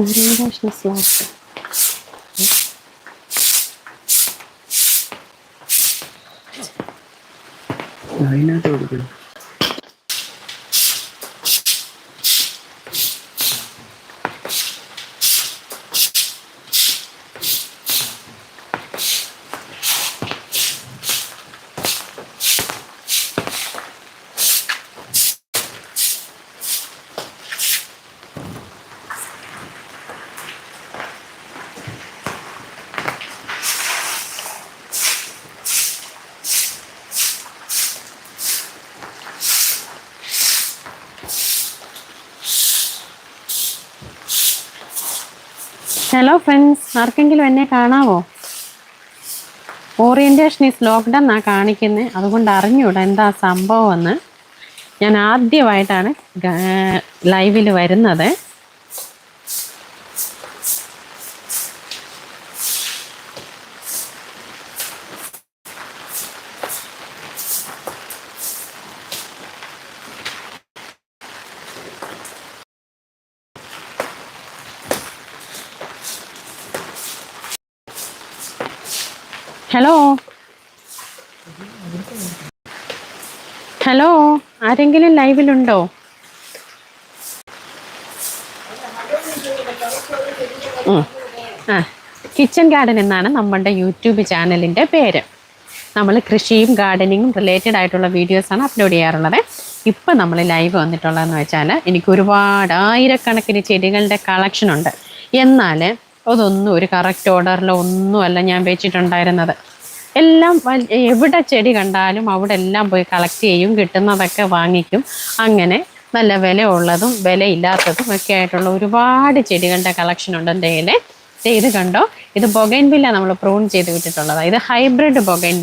お願いします、ワンちゃん。Aynen doğru. Hello friends ആർക്കെങ്കിലും എന്നെ കാണാവോ? Orientation is lockdown ആ കാണിക്കുന്നത് അതുകൊണ്ട് അറിഞ്ഞൂടാ എന്താ സംഭവം എന്ന്. ഞാൻ ആദ്യമായിട്ടാണ് ലൈവിൽ വരുന്നത്. ഹലോ ഹലോ ആരെങ്കിലും ലൈവിലുണ്ടോ? ആ. കിച്ചൺ ഗാർഡൻ എന്നാണ് നമ്മളുടെ യൂട്യൂബ് ചാനലിന്റെ പേര്. നമ്മൾ കൃഷിയും ഗാർഡനിങ്ങും റിലേറ്റഡ് ആയിട്ടുള്ള വീഡിയോസാണ് അപ്ലോഡ് ചെയ്യാറുള്ളത്. ഇപ്പം നമ്മൾ ലൈവ് വന്നിട്ടുള്ളതെന്ന് വെച്ചാൽ എനിക്ക് ഒരുപാട് ആയിരക്കണക്കിന് ചെടികളുടെ കളക്ഷൻ ഉണ്ട്. എന്നാൽ അതൊന്നും ഒരു കറക്റ്റ് ഓർഡറിൽ ഒന്നുമല്ല ഞാൻ വെച്ചിട്ടുണ്ടായിരുന്നത്. എല്ലാം എവിടെ ചെടി കണ്ടാലും അവിടെ എല്ലാം പോയി കളക്ട് ചെയ്യും കിട്ടുന്നതൊക്കെ വാങ്ങിക്കും. അങ്ങനെ നല്ല വിലയുള്ളതും വിലയില്ലാത്തതും ഒക്കെ ആയിട്ടുള്ള ഒരുപാട് ചെടികളുടെ കളക്ഷൻ ഉണ്ട് എന്റെ കയ്യിൽ കണ്ടോ? ഇത് ബൊഗൈൻ വില്ല നമ്മൾ പ്രൂൺ ചെയ്ത് വിട്ടിട്ടുള്ളതാണ് ഇത് ഹൈബ്രിഡ് ബൊഗൈൻ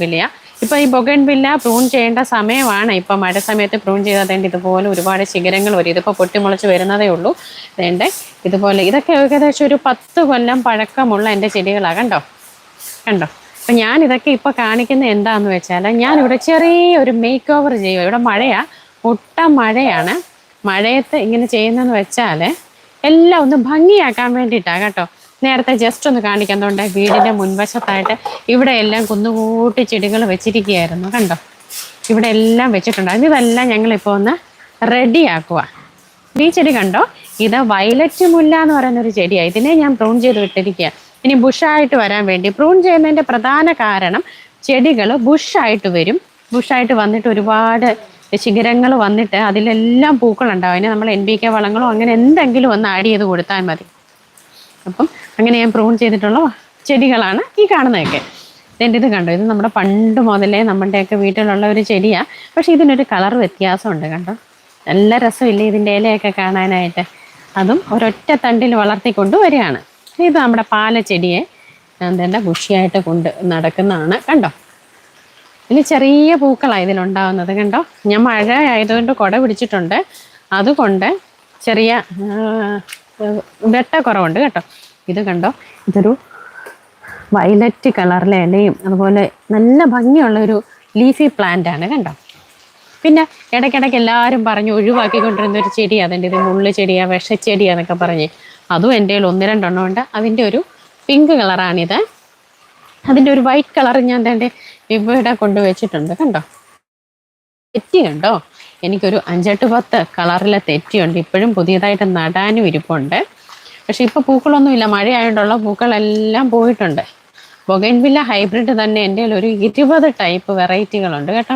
വില്ലയാ ഇപ്പൊ ഈ ബൊഗൻ വില്ല പ്രൂൺ ചെയ്യേണ്ട സമയമാണ്. ഇപ്പൊ മഴ സമയത്ത് പ്രൂൺ ചെയ്താൽ ചെയ്തതേണ്ട ഇതുപോലെ ഒരുപാട് ശിഖരങ്ങൾ വരും. ഇതിപ്പോ പൊട്ടിമുളച്ച് വരുന്നതേ ഉള്ളൂ. വേണ്ട ഇതുപോലെ ഇതൊക്കെ ഏകദേശം ഒരു പത്ത് കൊല്ലം പഴക്കമുള്ള എന്റെ ചെടികളാണ് കണ്ടോ? കണ്ടോ? അപ്പൊ ഞാൻ ഇതൊക്കെ ഇപ്പോൾ കാണിക്കുന്ന എന്താന്ന് വെച്ചാൽ ഞാൻ ഇവിടെ ചെറിയൊരു മേക്ക് ഓവർ ചെയ്യുക ഇവിടെ മഴയാ. ഒട്ട മഴയാണ്. മഴയത്ത് ഇങ്ങനെ ചെയ്യുന്നതെന്ന് വെച്ചാൽ എല്ലാം ഒന്ന് ഭംഗിയാക്കാൻ വേണ്ടിയിട്ടാണ് കേട്ടോ നേരത്തെ ജസ്റ്റ് ഒന്ന് കാണിക്കുന്നുണ്ട് വീടിന്റെ മുൻവശത്തായിട്ട് ഇവിടെ എല്ലാം കുന്നുകൂട്ടി ചെടികൾ വെച്ചിരിക്കുകയായിരുന്നു കണ്ടോ? ഇവിടെ എല്ലാം വെച്ചിട്ടുണ്ടായിരുന്നു. ഇതെല്ലാം ഞങ്ങളിപ്പോൾ ഒന്ന് റെഡി റെഡിയാക്കുക ഈ ചെടി കണ്ടോ? ഇത് വയലറ്റ് മുല്ല എന്ന് പറയുന്ന ഒരു ചെടിയാണ് ഇതിനെ ഞാൻ പ്രൂൺ ചെയ്ത് വിട്ടിരിക്കുക ഇനി ബുഷായിട്ട് വരാൻ വേണ്ടി പ്രൂൺ ചെയ്യുന്നതിന്റെ പ്രധാന കാരണം ചെടികൾ ബുഷായിട്ട് വരും. ബുഷായിട്ട് വന്നിട്ട് ഒരുപാട് ശിഖരങ്ങൾ വന്നിട്ട് അതിലെല്ലാം പൂക്കളുണ്ടാവും. അതിന് നമ്മൾ എൻ ബി കെ വളങ്ങളോ അങ്ങനെ എന്തെങ്കിലും ഒന്ന് ആഡ് ചെയ്ത് കൊടുത്താൽ മതി. അപ്പം അങ്ങനെ ഞാൻ പ്രൂൺ ചെയ്തിട്ടുള്ള ചെടികളാണ് ഈ കാണുന്നതൊക്കെ. എന്റെ ഇത് കണ്ടോ? ഇത് നമ്മുടെ പണ്ട് മുതലേ നമ്മുടെയൊക്കെ വീട്ടിലുള്ള ഒരു ചെടിയാണ് പക്ഷേ ഇതിനൊരു കളർ വ്യത്യാസമുണ്ട് കണ്ടോ? നല്ല രസമില്ല ഇതിന്റെ ഇലയൊക്കെ കാണാനായിട്ട്? അതും ഒരൊറ്റ തണ്ടിൽ വളർത്തിക്കൊണ്ട് വരികയാണ്. ഇത് നമ്മുടെ പാലച്ചെടിയെ എന്താ ബുഷിയായിട്ട് കൊണ്ട് നടക്കുന്നതാണ് കണ്ടോ? ഇതിൽ ചെറിയ പൂക്കളാണ് ഇതിലുണ്ടാവുന്നത് കണ്ടോ? ഞാൻ മഴ ആയതുകൊണ്ട് കുട പിടിച്ചിട്ടുണ്ട്. അതുകൊണ്ട് ചെറിയ വെട്ട വെട്ടക്കുറവുണ്ട് കേട്ടോ. ഇത് കണ്ടോ? ഇതൊരു വയലറ്റ് കളറിലെ ഇലയും അതുപോലെ നല്ല ഭംഗിയുള്ള ഒരു ലീഫി പ്ലാന്റ് ആണ് കണ്ടോ? പിന്നെ ഇടയ്ക്കിടയ്ക്ക് എല്ലാവരും പറഞ്ഞ് ഒഴിവാക്കിക്കൊണ്ടിരുന്ന ഒരു ചെടിയാണ് അതിന്റെ ഇത് മുള്ളു ചെടിയാണ് വിഷച്ചെടിയാന്നൊക്കെ പറഞ്ഞ്. അതും എന്റെ കയ്യിൽ ഒന്ന് രണ്ടെണ്ണം ഉണ്ട്. അതിന്റെ ഒരു പിങ്ക് കളറാണിത് അതിന്റെ ഒരു വൈറ്റ് കളർ ഞാൻ തന്റെ ഇവിടെ കൊണ്ടുവച്ചിട്ടുണ്ട് കണ്ടോ? തെറ്റി കണ്ടോ? എനിക്കൊരു അഞ്ചെട്ട് പത്ത് കളറിലെ തെറ്റിയുണ്ട്. ഇപ്പോഴും പുതിയതായിട്ട് നടാനും ഇരിപ്പുണ്ട്. പക്ഷെ ഇപ്പോൾ പൂക്കളൊന്നുമില്ല. മഴയായിട്ടുള്ള പൂക്കളെല്ലാം പോയിട്ടുണ്ട്. ബൊഗൻവില്ല ഹൈബ്രിഡ് തന്നെ എന്റെ ഒരു ഇരുപത് ടൈപ്പ് വെറൈറ്റികളുണ്ട് കേട്ടോ.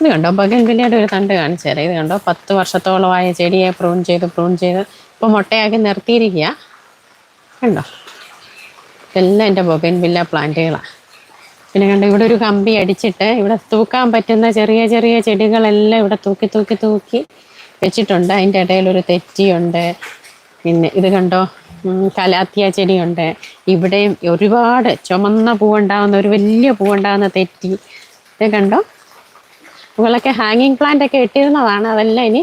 ഇത് കണ്ടോ? ബൊഗൻവില്ലയുടെ ഒരു തണ്ട് കാണിച്ചു തരാം. ഇത് കണ്ടോ? പത്ത് വർഷത്തോളമായ ചെടിയെ പ്രൂൺ ചെയ്ത് പ്രൂൺ ചെയ്ത് ഇപ്പോൾ മുട്ടയാക്കി നിർത്തിയിരിക്കുക. കണ്ടോ? എല്ലാം എന്റെ ബൊഗൻവില്ല പ്ലാന്റുകളാണ് പിന്നെ കണ്ടോ? ഇവിടെ ഒരു കമ്പി അടിച്ചിട്ട് ഇവിടെ തൂക്കാൻ പറ്റുന്ന ചെറിയ ചെറിയ ചെടികളെല്ലാം ഇവിടെ തൂക്കി തൂക്കി തൂക്കി വെച്ചിട്ടുണ്ട്. അതിന്റെ ഇടയിൽ ഒരു തെറ്റിയുണ്ട്. പിന്നെ ഇത് കണ്ടോ? കലാത്തിയ ചെടിയുണ്ട്. ഇവിടെയും ഒരുപാട് ചുമന്ന പൂവുണ്ടാകുന്ന ഒരു വലിയ പൂവുണ്ടാകുന്ന തെറ്റി. ഇത് കണ്ടോ? മുകളൊക്കെ ഹാങ്ങിങ് പ്ലാന്റ് ഒക്കെ ഇട്ടിരുന്നതാണ്. അതെല്ലാം ഇനി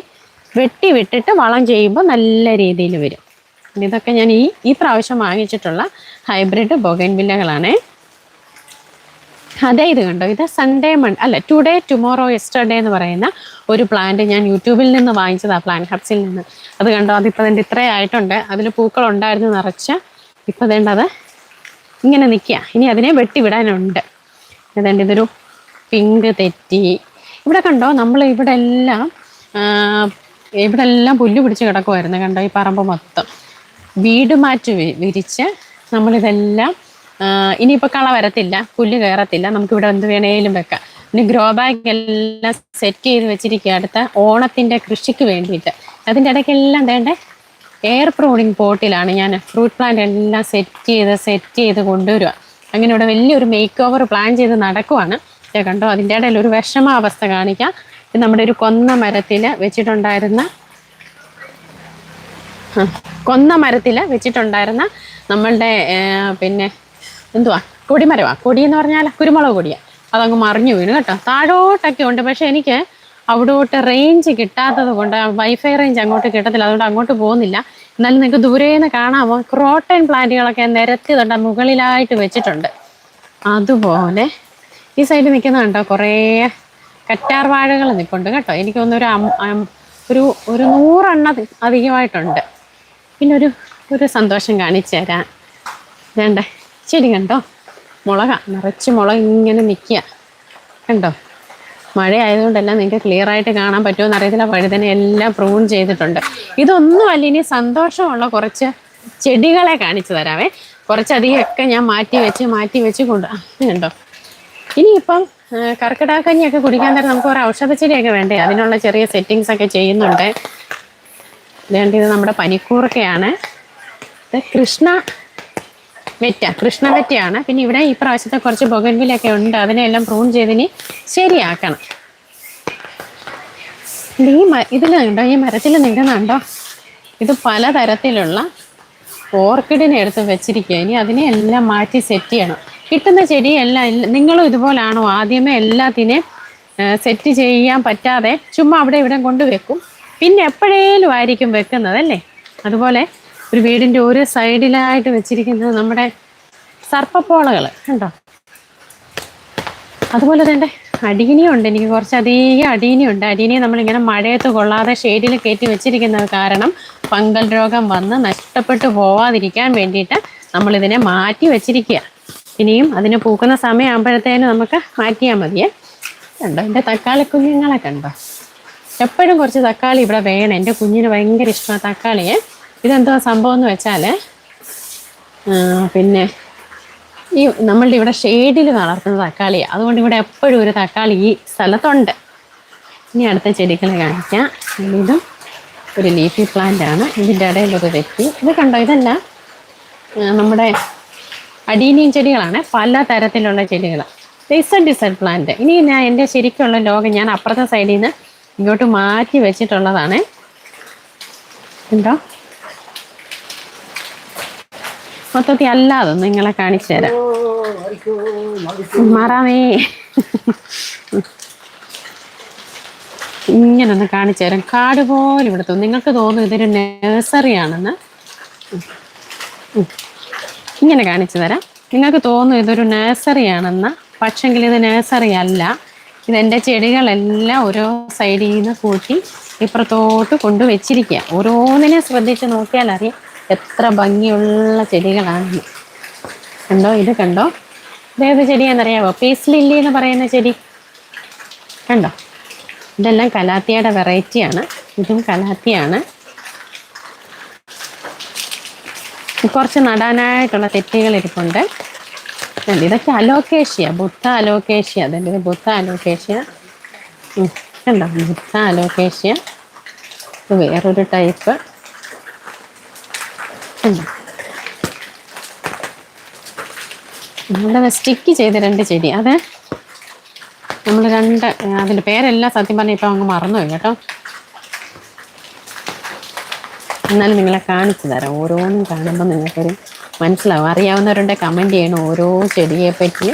വെട്ടി വിട്ടിട്ട് വളം ചെയ്യുമ്പോൾ നല്ല രീതിയിൽ വരും. ഇതൊക്കെ ഞാൻ ഈ ഈ പ്രാവശ്യം വാങ്ങിച്ചിട്ടുള്ള ഹൈബ്രിഡ് ബൊഗൻ വില്ലകളാണേ. അതേ ഇത് കണ്ടോ? ഇത് സൺഡേ മൺ അല്ല ടുഡേ ടുമോറോ യെസ്റ്റർഡേ എന്ന് പറയുന്ന ഒരു പ്ലാന്റ് ഞാൻ യൂട്യൂബിൽ നിന്ന് വാങ്ങിച്ചതാണ് പ്ലാന്റ് ഹബ്സിൽ നിന്ന്. അത് കണ്ടോ? അതിപ്പോൾ അതിന്റെ ഇത്രയായിട്ടുണ്ട് അതിൽ പൂക്കൾ ഉണ്ടായിരുന്നു നിറച്ച്. ഇപ്പോൾ വേണ്ടത് ഇങ്ങനെ നിൽക്കുക ഇനി അതിനെ വെട്ടിവിടാനുണ്ട്. അതേണ്ട ഇതൊരു പിങ്ക് തെറ്റി. ഇവിടെ കണ്ടോ? നമ്മൾ ഇവിടെ എല്ലാം ഇവിടെ എല്ലാം പുല്ല് പിടിച്ച് കിടക്കുമായിരുന്നു കണ്ടോ? ഈ പറമ്പ് മൊത്തം. വീട് മാറ്റി വിരിച്ച് നമ്മളിതെല്ലാം ഇനിയിപ്പോൾ കള വരത്തില്ല പുല്ല് കയറത്തില്ല നമുക്ക് ഇവിടെ എന്ത് വേണേലും വെക്കാം. പിന്നെ ഗ്രോ ബാഗ് എല്ലാം സെറ്റ് ചെയ്ത് വെച്ചിരിക്കുക അടുത്ത ഓണത്തിന്റെ കൃഷിക്ക് വേണ്ടിയിട്ട്. അതിന്റെ ഇടയ്ക്കെല്ലാം വേണ്ടേ? എയർ പ്രൂണിങ് പോട്ടിലാണ് ഞാൻ ഫ്രൂട്ട് പ്ലാന്റ് എല്ലാം സെറ്റ് ചെയ്ത് സെറ്റ് ചെയ്ത് കൊണ്ടുവരിക. അങ്ങനെ ഇവിടെ വലിയൊരു മേക്ക് ഓവർ പ്ലാൻ ചെയ്ത് നടക്കുവാണ്. കണ്ടോ അതിന്റെ ഇടയിൽ ഒരു വിഷമാവസ്ഥ കാണിക്കാം. ഇത് നമ്മുടെ ഒരു കൊന്ന മരത്തിൽ വെച്ചിട്ടുണ്ടായിരുന്ന കൊന്ന മരത്തിൽ വെച്ചിട്ടുണ്ടായിരുന്ന നമ്മളുടെ പിന്നെ എന്തുവാ? കൊടിമരവാ? കൊടി എന്ന് പറഞ്ഞാൽ കുരുമുളക് കൊടിയാ. അതങ്ങ് മറിഞ്ഞു വീണു കേട്ടോ. താഴോട്ടൊക്കെ ഉണ്ട്. പക്ഷെ എനിക്ക് അവിടോട്ട് റേഞ്ച് കിട്ടാത്തത് കൊണ്ട് വൈഫൈ റേഞ്ച് അങ്ങോട്ട് കിട്ടത്തില്ല. അതുകൊണ്ട് അങ്ങോട്ട് പോകുന്നില്ല. എന്നാലും നിങ്ങൾക്ക് ദൂരെ നിന്ന് കാണാമോ ക്രോട്ടൺ പ്ലാന്റുകളൊക്കെ നിരത്തിയതുണ്ട് മുകളിലായിട്ട് വെച്ചിട്ടുണ്ട്. അതുപോലെ ഈ സൈഡിൽ നിൽക്കുന്നുണ്ടോ കുറേ കറ്റാർ വാഴകൾ നിൽപ്പുണ്ട് കേട്ടോ. എനിക്ക് തോന്നുന്നു ഒരു ഒരു നൂറെണ്ണ അധികമായിട്ടുണ്ട്. പിന്നെ ഒരു ഒരു സന്തോഷം കാണിച്ചു തരാം. വേണ്ട? ശരി കണ്ടോ? മുളക. നിറച്ച് മുളക് ഇങ്ങനെ നിൽക്കുക കണ്ടോ? മഴ ആയതുകൊണ്ടെല്ലാം നിങ്ങൾക്ക് ക്ലിയർ ആയിട്ട് കാണാൻ പറ്റുമെന്ന് അറിയത്തില്ല. വഴുതന എല്ലാം പ്രൂൺ ചെയ്തിട്ടുണ്ട്. ഇതൊന്നുമല്ല ഇനി സന്തോഷമുള്ള കുറച്ച് ചെടികളെ കാണിച്ചു തരാവേ. കുറച്ചധികമൊക്കെ ഞാൻ മാറ്റി വെച്ച് മാറ്റി വെച്ച് കൊണ്ട് കണ്ടോ? ഇനിയിപ്പം കർക്കിടാക്കഞ്ഞിയൊക്കെ കുടിക്കാൻ തരാം നമുക്ക് ഒരു ഔഷധച്ചെടിയൊക്കെ വേണ്ടേ? അതിനുള്ള ചെറിയ സെറ്റിങ്സ് ഒക്കെ ചെയ്യുന്നുണ്ട്. ഇതേണ്ട ഇത് നമ്മുടെ പനിക്കൂർക്കയാണ്. ഇത് കൃഷ്ണ വെറ്റ കൃഷ്ണ വെറ്റയാണ്. പിന്നെ ഇവിടെ ഈ പ്രാവശ്യത്തെ കുറച്ച് ബൊഗൻവിലൊക്കെ ഉണ്ട്. അതിനെല്ലാം പ്രൂൺ ചെയ്തിനി ശരിയാക്കണം. ഈ ഇതിൽ ഈ മരത്തിൽ നിൽക്കുന്നുണ്ടോ ഇത് പലതരത്തിലുള്ള ഓർക്കിഡിനെ എടുത്ത് വെച്ചിരിക്കുക ഇനി അതിനെ എല്ലാം മാറ്റി സെറ്റ് ചെയ്യണം. കിട്ടുന്ന ചെടിയെല്ലാം നിങ്ങളും ഇതുപോലാണോ? ആദ്യമേ എല്ലാത്തിനെയും സെറ്റ് ചെയ്യാൻ പറ്റാതെ ചുമ്മാ അവിടെ ഇവിടെ കൊണ്ടുവെക്കും പിന്നെ എപ്പോഴേലും ആയിരിക്കും വെക്കുന്നത് അല്ലേ? അതുപോലെ ഒരു വീടിന്റെ ഒരു സൈഡിലായിട്ട് വെച്ചിരിക്കുന്നത് നമ്മുടെ സർപ്പപ്പോളകൾ കണ്ടോ? അതുപോലെ തന്നെ അടീനിയുണ്ട്. എനിക്ക് കുറച്ചധികം അടീനിയുണ്ട്. അടീനിയെ നമ്മളിങ്ങനെ മഴയത്ത് കൊള്ളാതെ ഷെയ്ഡിൽ കയറ്റി വെച്ചിരിക്കുന്നത് കാരണം ഫംഗൽ രോഗം വന്ന് നഷ്ടപ്പെട്ടു പോവാതിരിക്കാൻ വേണ്ടിയിട്ട് നമ്മളിതിനെ മാറ്റി വെച്ചിരിക്കുക. ഇനിയും അതിന് പൂക്കുന്ന സമയമാകുമ്പോഴത്തേനും നമുക്ക് മാറ്റിയാൽ മതിയേ. കണ്ടോ? എന്റെ തക്കാളി കുഞ്ഞുങ്ങളെ കണ്ടോ? എപ്പോഴും കുറച്ച് തക്കാളി ഇവിടെ വേണം. എന്റെ കുഞ്ഞിന് ഭയങ്കര ഇഷ്ടമാണ് തക്കാളിയെ. ഇതെന്തോ സംഭവം എന്ന് വെച്ചാൽ പിന്നെ ഈ നമ്മളുടെ ഇവിടെ ഷെയ്ഡിൽ വളർത്തുന്ന തക്കാളിയാണ് അതുകൊണ്ട് ഇവിടെ എപ്പോഴും ഒരു തക്കാളി ഈ സ്ഥലത്തുണ്ട്. ഇനി അടുത്ത ചെടികളെ കാണിക്കാം. ഇതും ഒരു ലീഫി പ്ലാന്റ് ആണ്. ഇതിന്റെ ഇടയിലൊരു വ്യക്തി. ഇത് കണ്ടോ? ഇതല്ല. നമ്മുടെ അടീനിയും ചെടികളാണ്. പല തരത്തിലുള്ള ചെടികൾ ഡിസൺ ഡിസൺ പ്ലാന്റ് ഇനി ഞാൻ എന്റെ ശരിക്കുള്ള ലോകം ഞാൻ അപ്പുറത്തെ സൈഡിൽ നിന്ന് ഇങ്ങോട്ട് മാറ്റി വെച്ചിട്ടുള്ളതാണ്. ഉണ്ടോ മൊത്തത്തിൽ അല്ലാതെ നിങ്ങളെ കാണിച്ചു തരാം. മറാമേ ഇങ്ങനെ ഒന്ന് കാണിച്ചു തരാം. കാട് പോലെ തോന്നും. നിങ്ങൾക്ക് തോന്നും ഇതൊരു നഴ്സറി ആണെന്ന്. ഇങ്ങനെ കാണിച്ചു തരാം. നിങ്ങൾക്ക് തോന്നും ഇതൊരു നഴ്സറി ആണെന്ന്. പക്ഷെങ്കിൽ ഇത് നഴ്സറി അല്ല. ഇതെന്റെ ചെടികളെല്ലാം ഓരോ സൈഡിൽ നിന്ന് കൂട്ടി ഇപ്പുറത്തോട്ട് കൊണ്ടുവച്ചിരിക്കുക. ഓരോന്നിനെ ശ്രദ്ധിച്ച് നോക്കിയാൽ അറിയാം. എത്ര ഭംഗിയുള്ള ചെടികളാണ്. കണ്ടോ? ഇത് കണ്ടോ? ഇതേത് ചെടിയാണെന്നറിയാമോ പീസ് ലില്ലി എന്ന് പറയുന്ന ചെടി. കണ്ടോ? ഇതെല്ലാം കലാത്തിയുടെ വെറൈറ്റിയാണ് ഇതും കലാത്തിയാണ്. കുറച്ച് നടാനായിട്ടുള്ള തെറ്റുകൾ ഇരിപ്പുണ്ട്. ഇതൊക്കെ അലോക്കേഷ്യ. ബുദ്ധ അലോക്കേഷ്യ. അതിന്റെ ബുദ്ധ അലോക്കേഷ്യ. കണ്ടോ? ബുദ്ധ അലോക്കേഷ്യ. വേറൊരു ടൈപ്പ് നമ്മുടെ സ്റ്റിക്ക് ചെയ്ത രണ്ട് ചെടി. അത്? നമ്മൾ രണ്ട് അതിന്റെ പേരെല്ലാം സത്യം പറഞ്ഞാൽ ഇപ്പം അങ്ങ് മറന്നുപോയി കേട്ടോ. എന്നാലും നിങ്ങളെ കാണിച്ചു തരാം. ഓരോന്നും കാണുമ്പോൾ നിങ്ങൾക്കൊരു മനസ്സിലാവും. അറിയാവുന്നവരുടെ കമന്റ് ചെയ്യണം. ഓരോ ചെടിയെ പറ്റി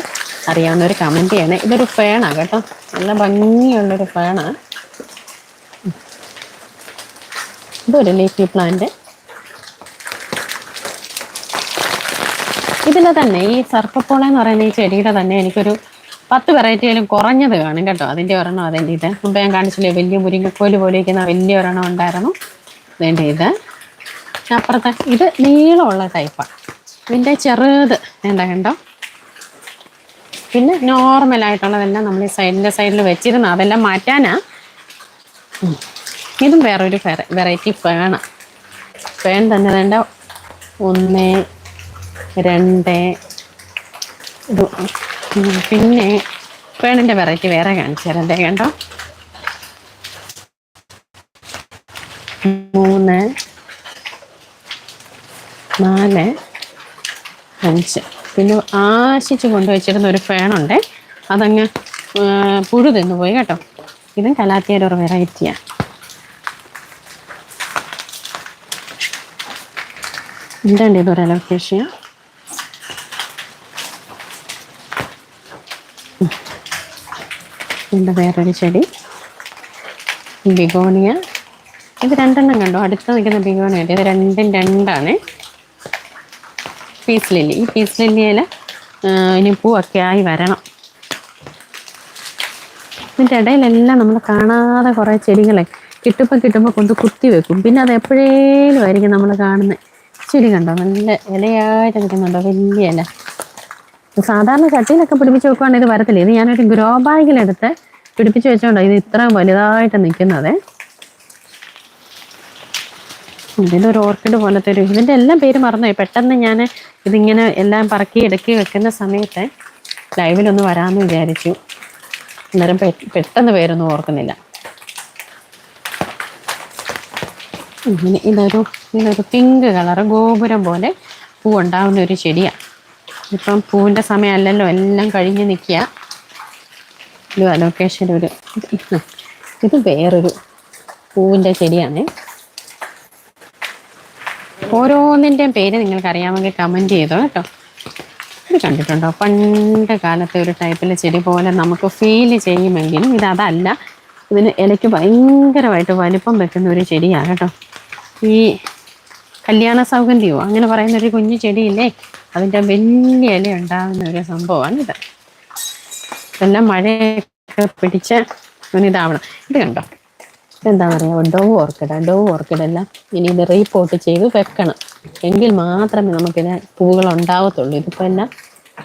അറിയാവുന്നവർ കമന്റ് ചെയ്യണം. ഇതൊരു ഫേണാണ് കേട്ടോ. നല്ല ഭംഗിയുള്ളൊരു ഫേണാണ് ഇതൊരു ലീഫി പ്ലാന്റ് ഇതിൽ തന്നെ ഈ സർപ്പപ്പോള എന്ന് പറയുന്ന ഈ ചെടിയുടെ തന്നെ എനിക്കൊരു പത്ത് വെറൈറ്റിയിലും കുറഞ്ഞത് കാണും കേട്ടോ. അതിന്റെ ഒരെണ്ണം അതിന്റെ ഇത്. മുമ്പ് ഞാൻ കാണിച്ചില്ലേ വലിയ മുരിങ്ങക്കോൽ പോലെ ഇരിക്കുന്ന വലിയ ഒരെണ്ണം ഉണ്ടായിരുന്നു. അതിന്റെ ഇത്. അപ്പുറത്തെ ഇത് നീളമുള്ള ടൈപ്പാണ് ഇതിന്റെ ചെറുത് വേണ്ട കണ്ടോ? പിന്നെ നോർമൽ ആയിട്ടുള്ളതെല്ലാം നമ്മൾ ഈ സൈഡിന്റെ സൈഡിൽ വെച്ചിരുന്ന അതെല്ലാം മാറ്റാനാ. ഇതും വേറൊരു വെറൈറ്റി ഫേണ് ഫേൺ തന്നെ വേണ്ട ഒന്ന് രണ്ട്. പിന്നെ പേണിന്റെ വെറൈറ്റി വേറെ കാണിച്ചു തരാം. കണ്ടോ? മൂന്ന് നാല് അഞ്ച്. പിന്നെ ആശിച്ച് കൊണ്ടുവച്ചിരുന്ന ഒരു ഫേണുണ്ട് അതങ്ങ് പുഴു തിന്നു പോയി കേട്ടോ. ഇതും കലാത്തിയുടെ ഒരു വെറൈറ്റിയാണ് എന്താണ് ഇതൊരു അലോക്കേഷ്യ ഇതിന്റെ വേറൊരു ചെടി. ബിഗോണിയ. ഇത് രണ്ടെണ്ണം കണ്ടോ? അടുത്ത് നിൽക്കുന്ന ബിഗോണിയ ഇത് രണ്ടും രണ്ടാണ്. Peace lily. ഈ പീസ് ലില്ലിയിൽ ഇനി പൂവൊക്കെ ആയി വരണം. ഇതിന്റെ ഇടയിലെല്ലാം നമ്മൾ കാണാതെ കുറേ ചെടികളെ കിട്ടുമ്പോൾ കിട്ടുമ്പോൾ കൊണ്ട് കുത്തി വെക്കും. പിന്നെ അത് എപ്പോഴേലും ആയിരിക്കും നമ്മൾ കാണുന്നത് ചെടി കണ്ടോ? നല്ല ഇലയായിട്ട് നിൽക്കുന്നുണ്ടോ? വലിയ ഇല. ഇത് സാധാരണ ചട്ടിയിലൊക്കെ പിടിപ്പിച്ച് വെക്കുവാണെങ്കിൽ ഇത് വരത്തില്ല. ഇത് ഞാനൊരു ഗ്രോ ബാഗിലെടുത്ത് പിടിപ്പിച്ച് വെച്ചോണ്ടോ ഇത് ഇത്രയും വലുതായിട്ട് നിൽക്കുന്നത്. ഇതിലൊരു ഓർക്കിഡ് പോലത്തെ ഒരു ഇതിന്റെ എല്ലാം പേര് മറന്നുപോയി. പെട്ടെന്ന് ഞാൻ ഇതിങ്ങനെ എല്ലാം പറക്കി എടുക്കി വെക്കുന്ന സമയത്ത് ലൈവിലൊന്ന് വരാമെന്ന് വിചാരിച്ചു. അന്നേരം പെട്ടെന്ന് പേരൊന്നും ഓർക്കുന്നില്ല. ഇതൊരു ഇതൊരു പിങ്ക് കളർ ഗോപുരം പോലെ പൂ ഉണ്ടാവുന്ന ഒരു ചെടിയാണ് ഇപ്പം പൂവിന്റെ സമയമല്ലല്ലോ എല്ലാം കഴിഞ്ഞ് നിൽക്കുക. ഒരു അലോക്കേഷൻ ഒരു ഇത് വേറൊരു പൂവിന്റെ ചെടിയാണ്. ഓരോന്നിന്റെയും പേര് നിങ്ങൾക്ക് അറിയാമെങ്കിൽ കമന്റ് ചെയ്തോ കേട്ടോ. ഇത് കണ്ടിട്ടുണ്ടോ? പണ്ട് കാലത്തെ ഒരു ടൈപ്പിലെ ചെടി പോലെ നമുക്ക് ഫീൽ ചെയ്യുമെങ്കിലും ഇത് അതല്ല. ഇതിന് ഇലയ്ക്ക് ഭയങ്കരമായിട്ട് വലിപ്പം വെക്കുന്ന ഒരു ചെടിയാണ് കേട്ടോ. ഈ കല്യാണ സൗഗന്ധിയോ അങ്ങനെ പറയുന്നൊരു കുഞ്ഞു ചെടിയില്ലേ? അതിന്റെ വലിയ ഇല ഉണ്ടാകുന്ന ഒരു സംഭവമാണ് ഇത്. ഇതെല്ലാം മഴയൊക്കെ പിടിച്ച് ഇതാവണം ഇത് കണ്ടോ? എന്താ പറയുക? ഡോവ് ഓർക്കിഡ് ഡോവ് ഓർക്കിഡ് എല്ലാം ഇനി ഇത് റീപോർട്ട് ചെയ്ത് വെക്കണം. എങ്കിൽ മാത്രമേ നമുക്കിത് പൂവുകൾ ഉണ്ടാവത്തുള്ളൂ. ഇതിപ്പോൾ എല്ലാം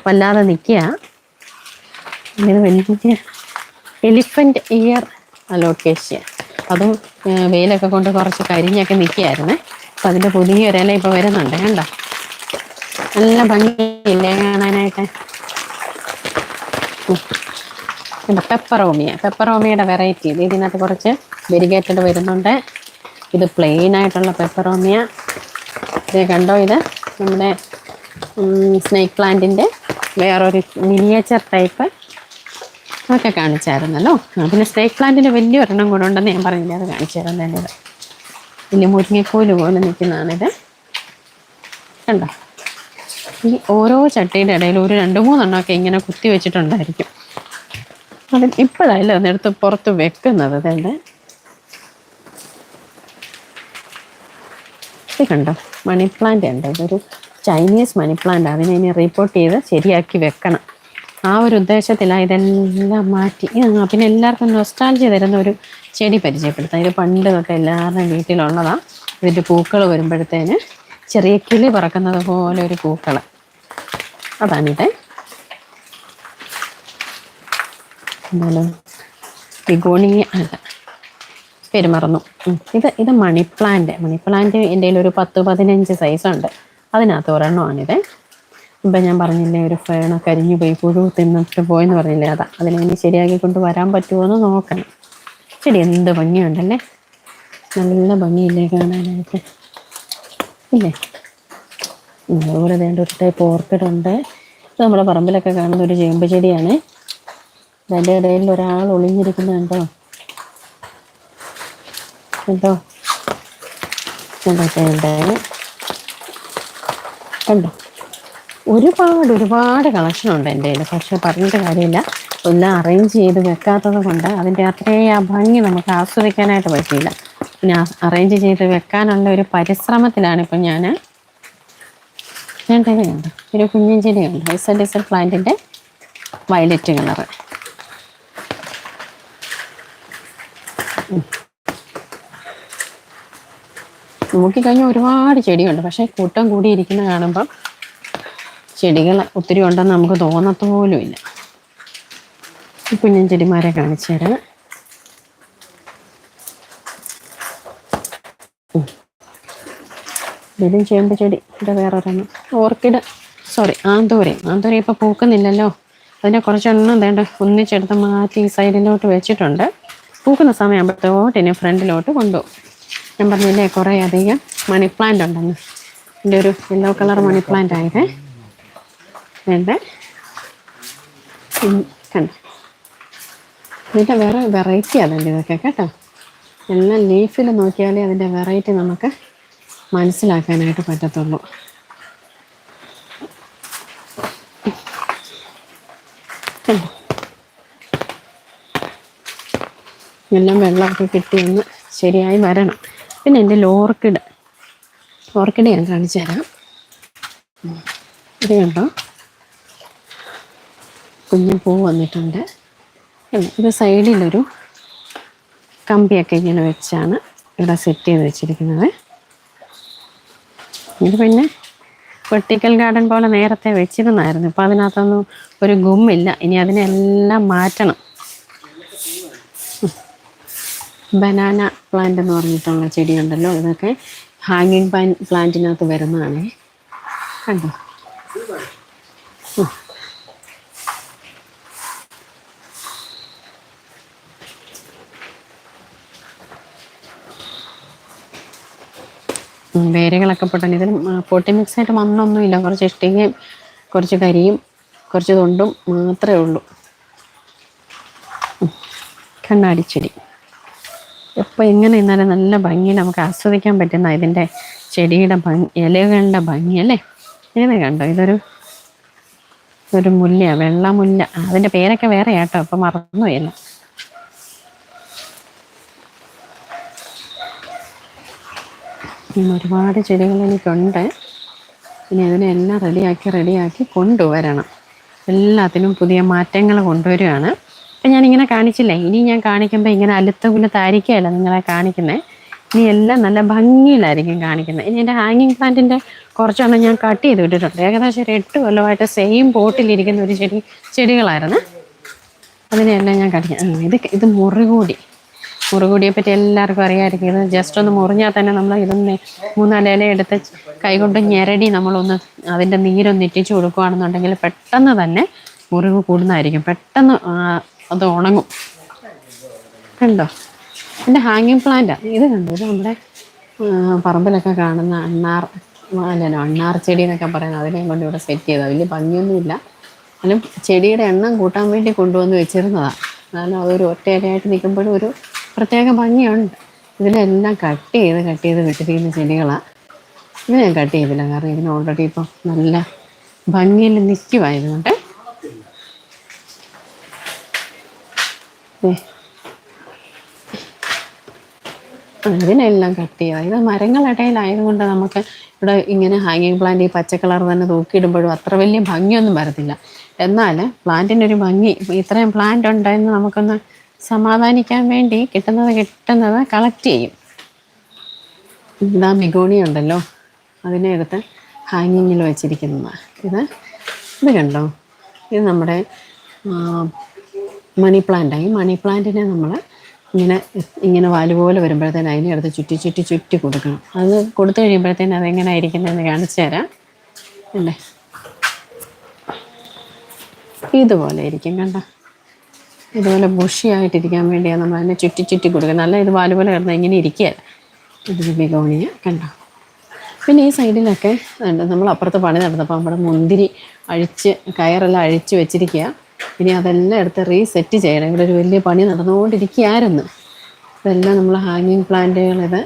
വല്ലാതെ നിൽക്കുക. ഇങ്ങനെ വലിയ എലിഫന്റ് ഇയർ അലോക്കേഷ്യ അതും വെയിലൊക്കെ കൊണ്ട് കുറച്ച് കരിഞ്ഞൊക്കെ നിൽക്കുകയായിരുന്നേ. അപ്പം അതിന്റെ പുതിയ ഇല ഇപ്പോൾ വരുന്നുണ്ട്. കണ്ട? നല്ല ഭംഗിയില്ലേ കാണാനായിട്ട്? പിന്നെ പെപ്പറോമിയ പെപ്പറോമിയുടെ വെറൈറ്റി ഇത് ഇതിനകത്ത് കുറച്ച് വെരിഗേറ്റഡ് വരുന്നുണ്ട്. ഇത് പ്ലെയിൻ ആയിട്ടുള്ള പെപ്പറോമിയ ഇത് കണ്ടോ ഇത്? നമ്മുടെ സ്നേക്ക് പ്ലാന്റിന്റെ വേറൊരു മിനിയേച്ചർ ടൈപ്പ് ഒക്കെ കാണിച്ചായിരുന്നല്ലോ. ആ, പിന്നെ സ്നേക്ക് പ്ലാന്റിന്റെ വലിയ ഒരെണ്ണം കൂടെ ഉണ്ടെന്ന് ഞാൻ പറഞ്ഞില്ല അത് കാണിച്ചായിരുന്നു എന്റെ വലിയ മുരിങ്ങക്കോൽ പോലെ നിൽക്കുന്നതാണിത്. കണ്ടോ? ഈ ഓരോ ചട്ടിയുടെ ഇടയിൽ ഒരു രണ്ട് മൂന്നെണ്ണമൊക്കെ ഇങ്ങനെ കുത്തി വെച്ചിട്ടുണ്ടായിരിക്കും. അത് ഇപ്പോഴല്ല അതെടുത്ത് പുറത്ത് വെക്കുന്നത്. തന്നെ കണ്ടോ? മണി പ്ലാന്റ് ഉണ്ട്. ഇതൊരു ചൈനീസ് മണി പ്ലാന്റ്. അതിനെ ഇനി റിപ്പോർട്ട് ചെയ്ത് ശരിയാക്കി വെക്കണം. ആ ഒരു ഉദ്ദേശത്തിലാണ് ഇതെല്ലാം മാറ്റി. പിന്നെ എല്ലാവർക്കും നൊസ്റ്റാൾജി തരുന്ന ഒരു ചെടി പരിചയപ്പെടുത്താം. ഇത് പണ്ട് തൊട്ട് എല്ലാവരുടെയും വീട്ടിലുള്ളതാണ് ഇതിന്റെ പൂക്കൾ വരുമ്പോഴത്തേന് ചെറിയ കിളി പറക്കുന്നത് പോലെ ഒരു പൂക്കൾ അതാണിത്. എന്നാലും ബിഗോണി അല്ല പേര് മറന്നു. ഇത് ഇത് മണി പ്ലാന്റ് മണി പ്ലാന്റ് എന്റെ ഒരു പത്ത് പതിനഞ്ച് സൈസ് ഉണ്ട്. അതിനകത്ത് ഒരെണ്ണമാണിത്. ഇപ്പം ഞാൻ പറഞ്ഞില്ലേ ഒരു ഫേണ കരിഞ്ഞു പോയി പുഴു തിന്നിട്ട് പോയെന്ന് പറഞ്ഞില്ലേ അതാ. അതിനെ ഇനി ശരിയാക്കി കൊണ്ട് വരാൻ പറ്റുമോ എന്ന് നോക്കണം. ശരി എന്ത് ഭംഗിയുണ്ടല്ലേ? നല്ല ഭംഗിയില്ലേ കാണാനായിട്ട്? ഇല്ലേ? അതുപോലെ വേണ്ട ഒരു ടൈപ്പ് ഓർക്കിഡ് ഉണ്ട് ഇത് നമ്മുടെ പറമ്പിലൊക്കെ കാണുന്ന ഒരു ചേമ്പ് ചെടിയാണ്. അതിന്റെ ഇടയിൽ ഒരാൾ ഒളിഞ്ഞിരിക്കുന്നുണ്ടോ കണ്ടോ? കണ്ടോ? ഒരുപാട് ഒരുപാട് കളക്ഷൻ ഉണ്ട് എന്റെ കയ്യിൽ പക്ഷെ പറഞ്ഞിട്ട് കാര്യമില്ല. എല്ലാം അറേഞ്ച് ചെയ്ത് വെക്കാത്തത് കൊണ്ട് അതിന്റെ അത്രയും ആ ഭംഗി നമുക്ക് ആസ്വദിക്കാനായിട്ട് പറ്റിയില്ല. പിന്നെ അറേഞ്ച് ചെയ്ത് വെക്കാനുള്ള ഒരു പരിശ്രമത്തിലാണ് ഇപ്പം ഞാൻ ഞാൻ തന്നെയുണ്ട് ഒരു കുഞ്ഞൻ ചെടിയുണ്ട് എസ് എൽ പ്ലാന്റിന്റെ വയലറ്റ് കളറ് നോക്കിക്കഴിഞ്ഞാൽ ഒരുപാട് ചെടിയുണ്ട്. പക്ഷേ കൂട്ടം കൂടിയിരിക്കുന്ന കാണുമ്പം ചെടികൾ ഒത്തിരി ഉണ്ടെന്ന് നമുക്ക് തോന്നത്ത പോലും ഇല്ല കുഞ്ഞൻ ചെടിമാരെ കാണിച്ചു തരാം. ഇതിലും ചേമ്പ് ചെടി. ഇത് വേറെ ഒരെണ്ണം ഓർക്കിഡ്. സോറി ആന്തൂരി. ആന്തൂരി ഇപ്പോൾ പൂക്കുന്നില്ലല്ലോ. അതിനെ കുറച്ചെണ്ണം വേണ്ട ഒന്നിച്ചെടുത്ത് മാറ്റി ഈ സൈഡിലോട്ട് വെച്ചിട്ടുണ്ട്. പൂക്കുന്ന സമയമാകുമ്പോഴത്തോട്ട് ഇനി ഫ്രണ്ടിലോട്ട് കൊണ്ടുപോകും. ഞാൻ പറഞ്ഞില്ലേ കുറേ അധികം മണി പ്ലാന്റ് ഉണ്ടെന്ന്. എന്റെ ഒരു യെല്ലോ കളർ മണി പ്ലാന്റ് ആയതേ വേണ്ട? കണ്ടോ? ഇതിന്റെ വേറെ വെറൈറ്റി അതുണ്ട് ഇതൊക്കെ കേട്ടോ. എല്ലാം ലീഫിൽ നോക്കിയാലേ അതിന്റെ വെറൈറ്റി നമുക്ക് മനസ്സിലാക്കാനായിട്ട് പറ്റത്തുള്ളൂ. എല്ലാം വെള്ളമൊക്കെ കിട്ടി ഒന്ന് ശരിയായി വരണം. പിന്നെ എന്റെ ലോർക്കിഡ് ഓർക്കിഡ്. ഞാൻ കാണിച്ചു തരാം. ഇത് കണ്ടോ? കുഞ്ഞു പൂ വന്നിട്ടുണ്ട്. ഇത് സൈഡിലൊരു കമ്പിയൊക്കെ ഇങ്ങനെ വെച്ചാണ് ഇവിടെ സെറ്റ് ചെയ്ത് വെച്ചിരിക്കുന്നത്. ഇത് പിന്നെ പൊട്ടിക്കൽ ഗാർഡൻ പോലെ നേരത്തെ വെച്ചിരുന്നായിരുന്നു. ഇപ്പം അതിനകത്തൊന്നും ഒരു ഗുമ്മില്ല. ഇനി അതിനെല്ലാം മാറ്റണം. ബനാന പ്ലാന്റ് എന്ന് പറഞ്ഞിട്ടുള്ള ചെടിയുണ്ടല്ലോ. ഇതൊക്കെ ഹാങ്ങിങ് പ്ലാന്റിനകത്ത് വരുന്നതാണ്. കണ്ടോ? വേരുകളൊക്കെ പെട്ടെന്ന് ഇതിന് പൊട്ടി മിക്സ് ആയിട്ട് മണ്ണൊന്നുമില്ല. കുറച്ച് ഇഷ്ടികയും കുറച്ച് കരിയും കുറച്ച് തൊണ്ടും മാത്രമേ ഉള്ളൂ. കണ്ണാടിച്ചെടി. എപ്പോൾ എങ്ങനെ നിന്നാലും നല്ല ഭംഗി നമുക്ക് ആസ്വദിക്കാൻ പറ്റുന്ന ഇതിന്റെ ചെടിയുടെ ഭംഗി ഇലകളുടെ ഭംഗി അല്ലേ? ഇത് കണ്ടോ? ഇതൊരു ഒരു മുല്ല വെള്ള മുല്ല. അതിന്റെ പേരൊക്കെ വേറെ കേട്ടോ അപ്പം മറന്നുപോയല്ല. ഇങ്ങനെ ഒരുപാട് ചെടികൾ എനിക്കുണ്ട്. ഇനി അതിനെല്ലാം റെഡിയാക്കി റെഡിയാക്കി കൊണ്ടുവരണം. എല്ലാത്തിനും പുതിയ മാറ്റങ്ങൾ കൊണ്ടുവരികയാണ് അപ്പം ഞാനിങ്ങനെ കാണിച്ചില്ലേ? ഇനി ഞാൻ കാണിക്കുമ്പോൾ ഇങ്ങനെ അലുത്ത കുലത്തായിരിക്കുകയല്ല നിങ്ങളെ കാണിക്കുന്നത് ഇനി എല്ലാം നല്ല ഭംഗിയിലായിരിക്കും കാണിക്കുന്നത് ഇനി എന്റെ ഹാങ്ങിങ് പ്ലാന്റിന്റെ കുറച്ചെണ്ണം ഞാൻ കട്ട് ചെയ്ത് വിട്ടിട്ടുണ്ട്. ഏകദേശം ഒരു എട്ട് കൊല്ലമായിട്ട് സെയിം പോട്ടിലിരിക്കുന്ന ഒരു ചെടി ചെടികളായിരുന്നു. അതിനെല്ലാം ഞാൻ കാണിക്കാം. ഇത് ഇത് മുറുകൂടി മുറുകൂടിയെ പറ്റി എല്ലാവർക്കും അറിയാമായിരിക്കും ഇത് ജസ്റ്റ് ഒന്ന് മുറിഞ്ഞാൽ തന്നെ നമ്മൾ ഇതൊന്ന് മൂന്നാൽ ഇല എടുത്ത് കൈകൊണ്ട് ഞെരടി നമ്മളൊന്ന് അതിന്റെ നീരൊന്ന് ഇറ്റിച്ച് കൊടുക്കുകയാണെന്നുണ്ടെങ്കിൽ പെട്ടെന്ന് തന്നെ മുറിവ് കൂടുന്നതായിരിക്കും. പെട്ടെന്ന് അത് ഉണങ്ങും. കണ്ടോ? എന്റെ ഹാങ്ങിങ് പ്ലാന്റാണ് ഇത് കണ്ടോ? ഇത് നമ്മുടെ പറമ്പിലൊക്കെ കാണുന്ന അണ്ണാർ അല്ലല്ലോ അണ്ണാർ ചെടി എന്നൊക്കെ പറയുന്നത്. അതിനെയും കൊണ്ട് ഇവിടെ സെറ്റ് ചെയ്തത്. വലിയ ഭംഗിയൊന്നുമില്ല. എന്നാലും ചെടിയുടെ എണ്ണം കൂട്ടാൻ വേണ്ടി കൊണ്ടുവന്ന് വെച്ചിരുന്നതാണ് കാരണം അതൊരു ഒറ്റയിലയായിട്ട് നിൽക്കുമ്പോഴും ഒരു പ്രത്യേക ഭംഗിയുണ്ട്. ഇതിനെല്ലാം കട്ട് ചെയ്ത് കട്ട് ചെയ്ത് വിട്ടിരിക്കുന്ന ചെടികളാണ് ഇത് ഞാൻ കട്ട് ചെയ്തില്ല. കാരണം ഇതിന് ഓൾറെഡി ഇപ്പം നല്ല ഭംഗിയിൽ നിൽക്കുമായിരുന്നുണ്ട് ഇതിനെല്ലാം കട്ട് ചെയ്യുക ഇത് മരങ്ങളിടയിലായതുകൊണ്ട് നമുക്ക് ഇവിടെ ഇങ്ങനെ ഹാങ്ങിങ് പ്ലാന്റ് ഈ പച്ച കളർ തന്നെ തൂക്കിയിടുമ്പോഴും അത്ര വലിയ ഭംഗിയൊന്നും വരത്തില്ല. എന്നാൽ പ്ലാന്റിന്റെ ഒരു ഭംഗി. ഇത്രയും പ്ലാന്റ് ഉണ്ടെന്ന് നമുക്കൊന്ന് സമാധാനിക്കാൻ വേണ്ടി കിട്ടുന്നത് കിട്ടുന്നത് കളക്ട് ചെയ്യും. ഇതാ മിഗോണി ഉണ്ടല്ലോ അതിനെ എടുത്ത് ഹാങ്ങിങ്ങിൽ വെച്ചിരിക്കുന്നതാണ് ഇത് ഇത് കണ്ടോ? ഇത് നമ്മുടെ മണി പ്ലാന്റാണ് മണി പ്ലാന്റിനെ നമ്മൾ ഇങ്ങനെ ഇങ്ങനെ വാൽ പോലെ വരുമ്പോഴത്തേന് അതിനെ എടുത്ത് ചുറ്റി ചുറ്റി ചുറ്റി കൊടുക്കണം. അത് കൊടുത്തു കഴിയുമ്പോഴത്തേന് അതെങ്ങനെ ആയിരിക്കുന്നതെന്ന് കാണിച്ചു തരാം. അല്ലേ? ഇതുപോലെ ഇരിക്കും കണ്ട? ഇതുപോലെ ബുഷിയായിട്ടിരിക്കാൻ വേണ്ടിയാണ് നമ്മൾ അതിനെ ചുറ്റി ചുറ്റി കൊടുക്കുക നല്ല ഇത് വാൽ പോലെ കിടന്ന് ഇങ്ങനെ ഇരിക്കുകയല്ല ഇതൊരു ബിഗോണിയ കണ്ടോ? പിന്നെ ഈ സൈഡിലൊക്കെ നമ്മൾ അപ്പുറത്ത് പണി നടന്നപ്പോൾ നമ്മുടെ മുന്തിരി അഴിച്ച് കയറെല്ലാം അഴിച്ച് വെച്ചിരിക്കുക. ഇനി അതെല്ലാം എടുത്ത് റീസെറ്റ് ചെയ്യണം. ഇവിടെ ഒരു വലിയ പണി നടന്നുകൊണ്ടിരിക്കുകയായിരുന്നു. ഇതെല്ലാം നമ്മൾ ഹാങ്ങിങ് പ്ലാന്റുകൾ ഇത്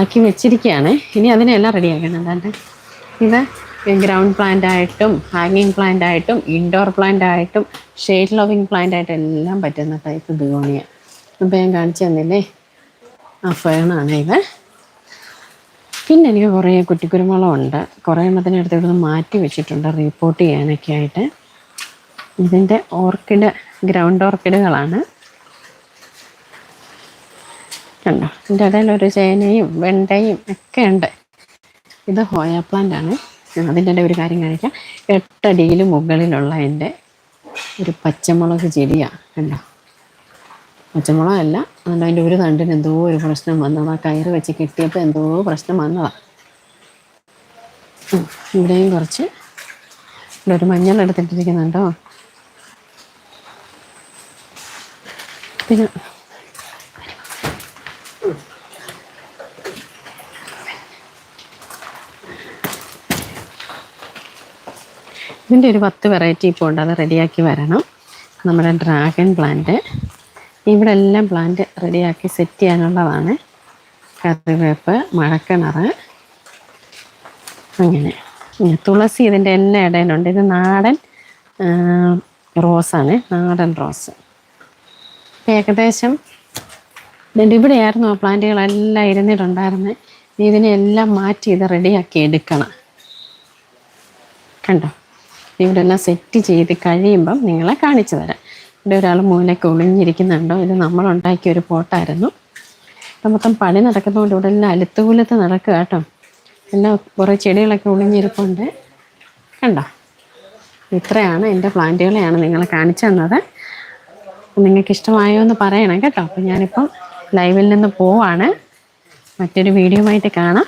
ആക്കി വെച്ചിരിക്കുകയാണ്. ഇനി അതിനെല്ലാം റെഡിയാക്കണം അല്ലാണ്ട് ഇത് ഗ്രൗണ്ട് പ്ലാന്റ് ആയിട്ടും ഹാങ്ങിങ് പ്ലാന്റ് ആയിട്ടും ഇൻഡോർ പ്ലാന്റ് ആയിട്ടും ഷെയ്ഡ് ലവിങ് പ്ലാന്റ് ആയിട്ടും എല്ലാം പറ്റുന്ന ടൈപ്പ് ബിഗോണിയ അപ്പം ഞാൻ കാണിച്ചു തന്നില്ലേ? ആ ഫേണാണ് ഇത്. പിന്നെ എനിക്ക് കുറേ കുറ്റിക്കുരുമുളകുണ്ട്. കുറേ എണ്ണത്തിന് അടുത്ത് ഇവിടുന്ന് മാറ്റി വെച്ചിട്ടുണ്ട് റിപ്പോർട്ട് ചെയ്യാനൊക്കെ ആയിട്ട്. ഇതിന്റെ ഓർക്കിഡ് ഗ്രൗണ്ട് ഓർക്കിഡുകളാണ് കണ്ടോ? ഇതിന്റെ ഇടയിൽ ഒരു ചേനയും വെണ്ടയും ഒക്കെ ഉണ്ട്. ഇത് ഹോയ പ്ലാന്റ് ആണ്. അതിന്റെ തന്നെ ഒരു കാര്യം കാണിക്കാം. എട്ടടിയിൽ മുകളിലുള്ള എന്റെ ഒരു പച്ചമുളക് ചെടിയാണ് കണ്ടോ? പച്ചമുളകല്ല അതുകൊണ്ട് അതിന്റെ ഒരു തണ്ടിന് എന്തോ ഒരു പ്രശ്നം വന്നതാ. കയറ് വെച്ച് കെട്ടിയപ്പോൾ എന്തോ പ്രശ്നം വന്നതാണ് ഇവിടെയും കുറച്ച് ഇവിടെ ഒരു മഞ്ഞൾ എടുത്തിട്ടിരിക്കുന്നുണ്ടോ? പിന്നെ ഇതിന്റെ ഒരു പത്ത് വെറൈറ്റി ഇപ്പോൾ ഉണ്ട്. അത് റെഡിയാക്കി വരണം. നമ്മുടെ ഡ്രാഗൺ പ്ലാന്റ് ഇവിടെ എല്ലാം പ്ലാന്റ് റെഡിയാക്കി സെറ്റ് ചെയ്യാനുള്ളതാണ്. കറിവേപ്പ് മഴക്കിണർ അങ്ങനെ. തുളസി ഇതിന്റെ എല്ലാ ഇടയിലുണ്ട്. ഇത് നാടൻ റോസാണ് നാടൻ റോസ് ഏകദേശം ഇവിടെയായിരുന്നു ആ പ്ലാന്റുകളെല്ലാം ഇരുന്നിട്ടുണ്ടായിരുന്നത് ഇതിനെല്ലാം മാറ്റി ഇത് റെഡിയാക്കി എടുക്കണം. കണ്ടോ? ഇവിടെ എല്ലാം സെറ്റ് ചെയ്ത് കഴിയുമ്പം നിങ്ങളെ കാണിച്ചു തരാം. ഇവിടെ ഒരാൾ മൂലയ്ക്ക് ഒളിഞ്ഞിരിക്കുന്നുണ്ടോ? ഇത് നമ്മൾ ഉണ്ടാക്കിയ ഒരു പോട്ടായിരുന്നു. ഇപ്പം മൊത്തം പണി നടക്കുന്നതുകൊണ്ട് ഇവിടെ എല്ലാം അലുത്തുകൂലത്ത് നടക്കുക കേട്ടോ. എല്ലാം കുറേ ചെടികളൊക്കെ ഒളിഞ്ഞിരിപ്പുണ്ട്. കണ്ടോ? ഇത്രയാണ് എന്റെ പ്ലാന്റുകളെയാണ് നിങ്ങളെ കാണിച്ചു തന്നത്. നിങ്ങൾക്ക് ഇഷ്ടമായോ എന്ന് പറയണം കേട്ടോ. അപ്പം ഞാനിപ്പം ലൈവിൽ നിന്ന് പോവാണ്. മറ്റൊരു വീഡിയോ ആയിട്ട് കാണാം.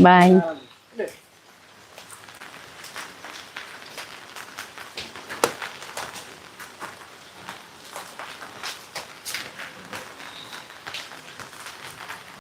ബൈ